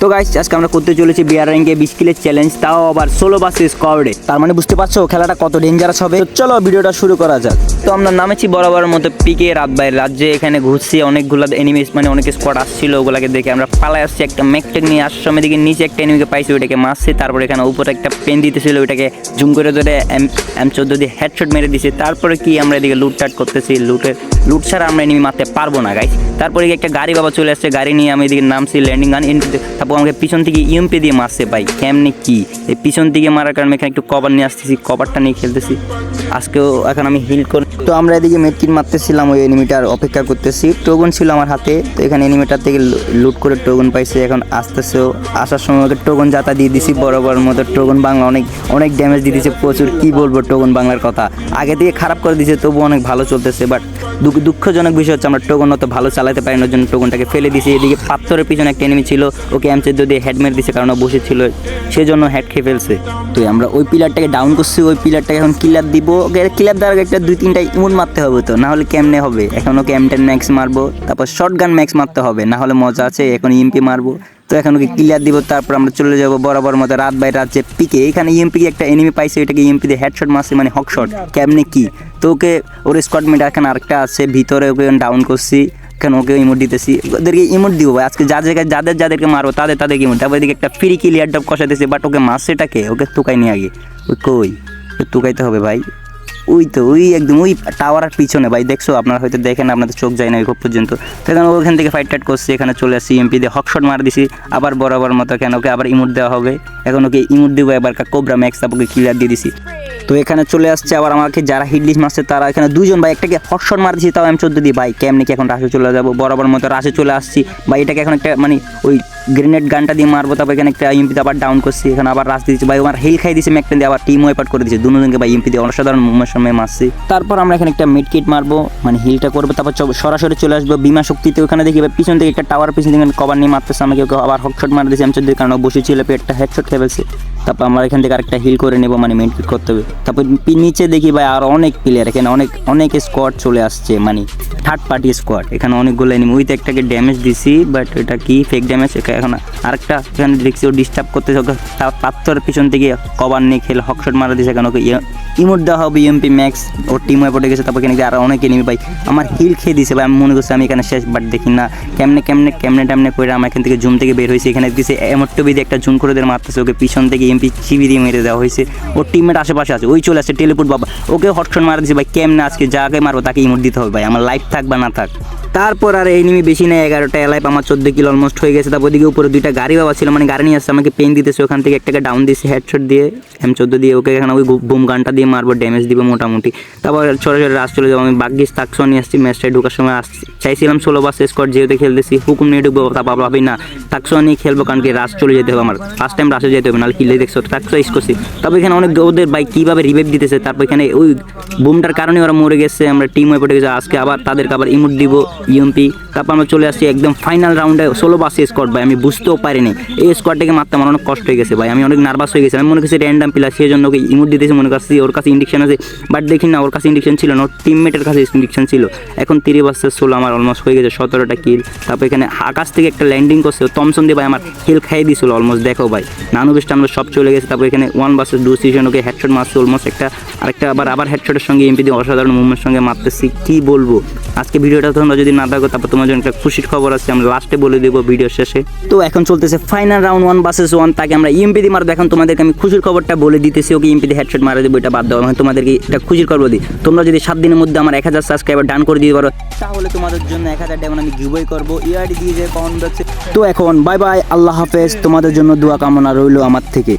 তো গাইস আজকে আমরা করতে চলেছি বিয়ার র্যাঙ্কে বিশ কিলের চ্যালেঞ্জ তাও আবার ষোলো বাসে স্কোয়াডে তার মানে বুঝতে পারছ, খেলাটা কত ডেঞ্জারাস হবে? তো চলো ভিডিওটা শুরু করা যাক। তো আমরা নামেছি বরাবরের মতো পিকে রাত বাইরে রাজ্যে, এখানে ঘুরছি, অনেকগুলো এনিমিস মানে অনেক স্কোয়াড আসছিল, ওগুলাকে দেখে আমরা পালাই আসছি। একটা মেকটেক নিয়ে আসার সময় দিকে, নিচে একটা এনিমিকে পাইছি, ওইটাকে মারছি, তারপরে এখানে উপরে একটা পেন দিতেছিল, ওইটাকে জুম করে ধরে এম চোদ্দ দিয়ে হেডশট মেরে দিছি। তারপরে কি আমরা এদিকে লুটটাট করতেছি লুটের লুট ছাড়া আমরা এনিমি মারতে পারব না গাইস তারপরে একটা গাড়ি বাবা চলে আসছে, গাড়ি নিয়ে আমি এদিকে নামছি ল্যান্ডিং গান তারপর আমাকে পিছন থেকে ইএমপি দিয়ে মারছে, ভাই। কেমনি কি? এই পিছন দিকে মারার কারণে এখানে একটু কভার নিয়ে আসতেছি কভারটা নিয়ে খেলতেছি। আজকেও এখন আমি হিল করি তো আমরা এদিকে মেটকিট মারতেছিলাম, ওই এনিমিটার অপেক্ষা করতেছি। টোগন ছিল আমার হাতে, তো এখানে এনিমিটার থেকে লুট করে টোগন পাইছে। এখন আসতেছেও আসার সময় ওকে টোগন যাতা দিয়ে দিছি বড় বড় মতো টোগন বাংলা অনেক অনেক ড্যামেজ দিয়ে দিছে প্রচুর। কি বলব টোগন বাংলার কথা? আগে থেকে খারাপ করে দিয়েছে তবু অনেক ভালো চলতেছে। বাট দুঃখজনক বিষয় হচ্ছে আমরা টোগন অত ভালো চালাতে পারি না জন্য টোগনটাকে ফেলে দিছি। এদিকে পাথরের পিছনে একটা এনিমি ছিল, ওকে এমচে দিয়ে হেড মেরে দিছে, কারণ ও বসেছিল সেজন্য হেড খেয়ে ফেলছে। তো আমরা ওই পিলারটাকে ডাউন করছি, ওই পিলারটাকে এখন কিলার দিব। কিলার দেওয়ার একটা দুই তিনটা ইমুন মারতে হবে তো না হলে কেমনে হবে? এখন ওকে এম ম্যাক্স মারবো, তারপর শর্ট গান ম্যাক্স মারতে হবে না হলে মজা আছে, এখন ইএমপি মারবো। তো এখন ওকে ক্লিয়ার দিব, তারপর আমরা চলে যাব বরাবর মতো রাত বাই রাত যে পিকে এখানে ইএমপি একটা এনিমি পাইছে, ওইটাকে ইএমপি দিয়ে হেডশট মারছে মানে হক শট কেমনে কি? তো ওকে ওর স্কোয়াডমেট এখানে আরেকটা আছে, ভিতরে ওকে ডাউন করছি। কেন ওকে ইমোট দিতেছি? ওদেরকে ইমোট দিব ভাই। আজকে যা জায়গায় যাদের যাদেরকে মারবো, তাদের তাদেরকে ইমোট তারপর এদিকে একটা ফ্রি ক্লিয়ার ডব কষাইতেছি বাট ওকে মারছেটাকে ওকে তুকাই নিয়ে আগে। ওই কই? তুকাইতে হবে ভাই। ওই তো, ওই একদম ওই টাওয়ারের পিছনে ভাই। দেখছ, আপনারা হয়তো দেখেন আপনাদের চোখ যায় না খুব পর্যন্ত। তো এখন ওখান থেকে ফাইট টাইট করছে, এখানে চলে আসছি এমপি দিয়ে হকশট মার দিছি। আবার বরাবর মতো কেন ওকে আবার ইমোট দেওয়া হবে। এখন ওকে ইমোট দিব, এবার কোবরা ম্যাক্স ওকে ক্লিয়ার দিয়ে দিছি। তো এখানে চলে আসছে আবার আমাকে যারা হিটলিস্ট মারছে তারা এখানে দুজন ভাই, একটাকে হটশট মার দিছি তাও আমি চোদ্দ দিই। ভাই, কেমনি কি এখন রাশে চলে যাব? বরাবর মতো রাশে চলে আসছি। বা এটাকে এখন একটা মানে ওই গ্রেনেড গানটা দিয়ে মারবো, তারপর এখানে একটা ইম্পিতে আবার ডাউন করছি, এখানে আবার রাশ দিয়েছি ভাই আমার হেল খাই দিয়েছে ম্যাকটা দিয়ে আবার টিম ওয়াইপাট করে দিয়েছে দুজনকে ভাই ইম্পি দিয়ে অসাধারণ সময় মারছি। তারপর আমরা এখানে একটা মিড কিট মারবো মানে হিলটা করব, তারপর সরাসরি চলে আসব বিমা শক্তিতে। ওখানে দেখি পিছন থেকে একটা টাওয়ার পিছন থেকে কভার নিয়ে মারতেছে আমাকে আবার হকশট মার দিয়েছে আমি চোদ্দ কারণ বসেছিল, পেটটা হেডশট খেয়ে ফেলছে। তারপর আমরা এখান থেকে আরেকটা হিল করে নেব মানে মেন কিট করতে হবে। তারপর নিচে দেখি ভাই আর অনেক প্লেয়ার এখানে অনেক অনেক স্কোয়াড চলে আসছে মানে থার্ড পার্টি স্কোয়াড এখানে অনেকগুলো এনিমি উইথ একটাকে ড্যামেজ দিছি বাট এটা কি ফেক ড্যামেজ এখন আরেকটা এখানে দেখছি ও ডিস্টার্ব করতেছে, ওকে তার পাথরের পিছন থেকে কভার নিয়ে খেলে হকশট মারা দিয়েছে কেন ওকে ইমোট দেওয়া হবে ইএমপি ম্যাক্স ওর টিম হয়ে পড়ে গেছে, তারপর এখানে আরও অনেক এনিমি ভাই, আমার হিল খেয়ে দিছে, ভাই, আমি মনে করছি আমি এখানে শেষ বাট দেখি না, কেমনে কেমনে কেমনে, টেমনে করে আমার এখান থেকে জুম থেকে বের হয়েছে, এখানে দিয়েছে এমট্টবি দিয়ে একটা জুম করে দিয়ে মারতেছে, ওকে পিছন থেকে এমপি চিবি দিয়ে মেরে দেওয়া হয়েছে। ওর টিমমেট আশেপাশে আছে, ওই চলে আসছে টেলিপুট বাবা। ওকে হটশট মারা দিয়েছে ভাই, কেমনে আজকে যাকে মারবো তাকে ইমোট দিতে হবে, ভাই। আমার লাইফ থাক বা না থাক। তারপর আর এই নিমি বেশি নেই, এগারোটা এলাইপ আমার চোদ্দ কিলো অলমোস্ট হয়ে গেছে। তারপর দিকে উপরে দুইটা গাড়ি বাবা ছিল মানে গাড়ি নিয়ে আসছে, আমাকে পেন দিতেছে, ওখান থেকে একটাকে ডাউন দিয়েছে হেডশট দিয়ে এম চোদ্দ দিয়ে, ওকে এখানে ওই বুম গানটা দিয়ে মারবো ড্যামেজ দিব মোটামুটি। তারপর ছোটো ছোটো রাস চলে যাব, আমি বাগ্যিস তাকসো নিয়ে আসছি ম্যাচটায় ঢোকার সময় আসছি চাইছিলাম ষোলো বাস স্কোয়াড যেহেতু খেলতেছি, হুকুম নিয়ে ঢুকবো তারপর ভাবি না। তাকসো নিয়ে খেলব, কারণ কি রাস চলে যেতে হবে আমার। ফার্স্ট টাইম রাসে যেতে হবে, নাহলে কিলে দেখছ তাকসো ইস করছি। তারপর এখানে অনেক ওদের বাইক কীভাবে রিভাইভ দিতেছে, তারপর এখানে ওই বুমটার কারণে ওরা মরে গেছে, আমরা টিম হয়ে পড়ে গেছে, আজকে আবার তাদেরকে আবার ইমুট দিব। ইএমপি, তারপর আমরা চলে আসছি একদম ফাইনাল রাউন্ডে ষোলো বাসে স্কোয়াড ভাই। আমি বুঝতেও পারিনি। এই স্কোয়াডটাকে মারতে আমার অনেক কষ্ট হয়ে গেছে, ভাই। আমি অনেক নার্ভাস হয়ে গেছি। আমি মনে করছি র্যান্ডাম প্লেয়ার সেই জন্য ওকে ইমুট দিতেছি, মনে করছি ওর কাছে ইন্ডিকশন আছে। বাট দেখি না, ওর কাছে ইন্ডিকশন ছিল না, ওর টিমমেটের কাছে ইন্ডিকশন ছিল। এখন তিরিশ বাসের ষোলো আমার অলমোস্ট হয়ে গেছে, সতেরোটা কিল তারপর এখানে আকাশ থেকে একটা ল্যান্ডিং করছে তমসন দিয়ে, ভাই, আমার হিল খাইয়ে দিয়েছিল অলমোস্ট দেখো, ভাই। নানু বেস্ট আমরা সব চলে গেছে। তারপর এখানে ওয়ান বাসের ডু সিজন ওকে হেডশট মারছে অলমোস্ট একটা, আরেকটা আবার আবার হেডশটের সঙ্গে এমপি দিয়ে অসাধারণ মুভমেন্টের সঙ্গে মারতেছি। কি বলব? আজকে ভিডিওটা তোমরা না থাকো, তারপর তোমার জন্য একটা খুশির খবর আছে আমরা লাস্টে বলে দেবো ভিডিও শেষে। তো এখন চলতেছে final round one versus one তাকে আমরা ইএমপি দিয়ে মারবো। এখন তোমাদেরকে আমি খুশির খবরটা বলে দিতেছি, ওকে ইএমপি দিয়ে হেডশট মারা দেবো, এটা বাদ দেওয়া মানে তোমাদেরকে একটা খুশির খবর দিই। তোমরা যদি সাত দিনের মধ্যে আমার এক হাজার সাবস্ক্রাইবার ডান করে দিতে পারো, তাহলে তোমাদের জন্য এক হাজার ডেমন আমি গিভওয়ে করব। ইয়ারডি দিয়ে যে হচ্ছে তো এখন বাই বাই আল্লাহ হাফেজ। তোমাদের জন্য দোয়া কামনা রইল আমার থেকে।